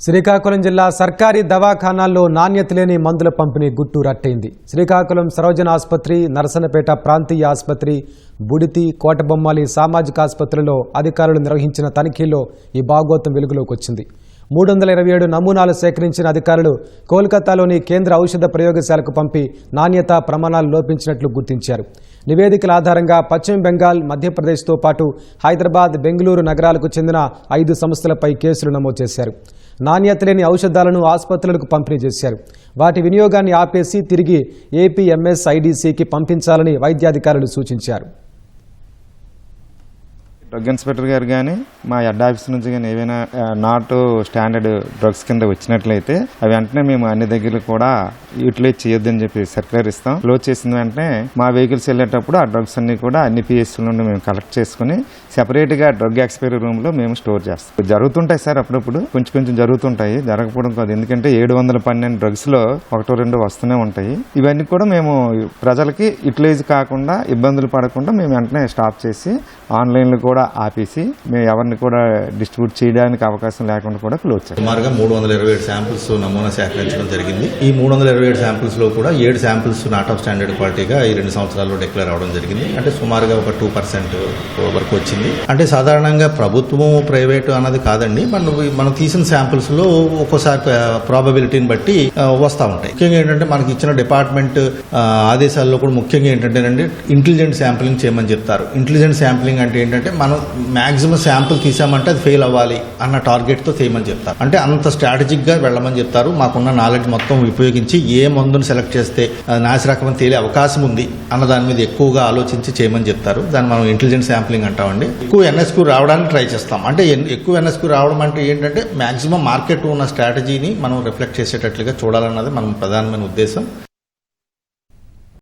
శ్రీకాకుళం జిల్లా సర్కారీ దవాఖానాల్లో నాణ్యత లేని మందుల పంపిణీ గుట్టు రట్టయింది. శ్రీకాకుళం సరోజన ఆసుపత్రి నరసనపేట ప్రాంతీయ ఆసుపత్రి బుడితి కోటబొమ్మాలి సామాజిక ఆసుపత్రులలో అధికారులు నిర్వహించిన తనిఖీల్లో ఈ భాగోతం వెలుగులోకి వచ్చింది. మూడు వందల ఇరవై ఏడు నమూనాలు సేకరించిన అధికారులు కోల్కతాలోని కేంద్ర ఔషధ ప్రయోగశాలకు పంపి నాణ్యత ప్రమాణాలు లోపించినట్లు గుర్తించారు. నివేదికల ఆధారంగా పశ్చిమ బెంగాల్ మధ్యప్రదేశ్తో పాటు హైదరాబాద్ బెంగళూరు నగరాలకు చెందిన ఐదు సంస్థలపై కేసులు నమోదు చేశారు. నాణ్యత లేని ఔషధాలను ఆసుపత్రులకు పంపిణీ చేశారు. వాటి వినియోగాన్ని ఆపేసి తిరిగి ఏపీఎంఎస్ ఐడీసీకి పంపించాలని వైద్యాధికారులు సూచించారు. డ్రగ్ ఇన్స్పెక్టర్ గారు కానీ మా హెడ్ ఆఫీస్ నుంచి కానీ ఏవైనా నాట్ స్టాండర్డ్ డ్రగ్స్ కింద వచ్చినట్లయితే అవి వెంటనే మేము అన్ని దగ్గర కూడా యూటిలైజ్ చేయొద్దని చెప్పి సర్క్యులర్ ఇస్తాం. క్లోజ్ చేసిన వెంటనే మా వెహికల్స్ వెళ్ళేటప్పుడు ఆ డ్రగ్స్ అన్ని కూడా అన్ని పిఎస్సీ నుండి మేము కలెక్ట్ చేసుకుని సెపరేట్గా డ్రగ్ ఎక్స్పైరీ రూమ్లో మేము స్టోర్ చేస్తాం. జరుగుతుంటాయి సార్ అప్పుడప్పుడు కొంచెం కొంచెం జరుగుతుంటాయి. జరగకపోవడం కాదు. ఎందుకంటే ఏడు వందల పన్నెండు డ్రగ్స్లో ఒకటో రెండు వస్తూనే ఉంటాయి. ఇవన్నీ కూడా మేము ప్రజలకి యూటిలైజ్ కాకుండా ఇబ్బందులు పడకుండా మేము వెంటనే స్టాప్ చేసి ఆన్లైన్లో కూడా ఆపేసి మేము ఎవరిని కూడా డిస్ట్రిబ్యూట్ చేయడానికి అవకాశం లేకుండా కూడా క్లోజ్ సుమారుగా మూడు వందల ఇరవై ఏడు శాంపిల్స్ నమూనా సేకరించడం జరిగింది. ఈ మూడు వందల ఇరవై ఏడు శాంపిల్స్లో కూడా ఏడు శాంపిల్స్ నాట్ ఆఫ్ స్టాండర్డ్ క్వాలిటీగా ఈ రెండు సంవత్సరాల్లో డిక్లేర్ అవడం జరిగింది. అంటే సుమారుగా ఒక టూ పర్సెంట్ వరకు వచ్చింది. అంటే సాధారణంగా ప్రభుత్వము ప్రైవేటు అన్నది కాదండి. మనం మనం తీసిన శాంపిల్స్లో ఒక్కోసారి ప్రాబబిలిటీని బట్టి వస్తూ ఉంటాయి. ముఖ్యంగా ఏంటంటే మనకి ఇచ్చిన డిపార్ట్మెంట్ ఆదేశాల్లో కూడా ముఖ్యంగా ఏంటంటేనండి ఇంటెలిజెంట్ శాంప్లింగ్ చేయమని చెప్తారు. ఇంటెలిజెంట్ శాంప్లింగ్ అంటే ఏంటంటే మనం మ్యాక్సిమం శాంపుల్ తీసామంటే అది ఫెయిల్ అవ్వాలి అన్న టార్గెట్తో చేయమని చెప్తారు. అంటే అంత స్ట్రాటజిక్గా వెళ్ళమని చెప్తారు. మాకున్న నాలెడ్జ్ మొత్తం ఉపయోగించి ఏ మందును సెలెక్ట్ చేస్తే అది తేలే అవకాశం ఉంది అన్న దాని మీద ఎక్కువగా ఆలోచించి చేయమని చెప్తారు. దాన్ని మనం ఇంటెలిజెంట్ శాంప్లింగ్ అంటామండి. ఎక్కువ ఎన్ఎస్కు రావడానికి ట్రై చేస్తాం. అంటే ఎన్- ఎక్కువ ఎన్ఎస్కు రావడం అంటే ఏంటంటే మ్యాక్సిమం మార్కెట్ ఉన్న స్ట్రాటజీని మనం రిఫ్లెక్ట్ చేసేటట్లుగా చూడాలన్నది మనం ప్రధానమైన ఉద్దేశం.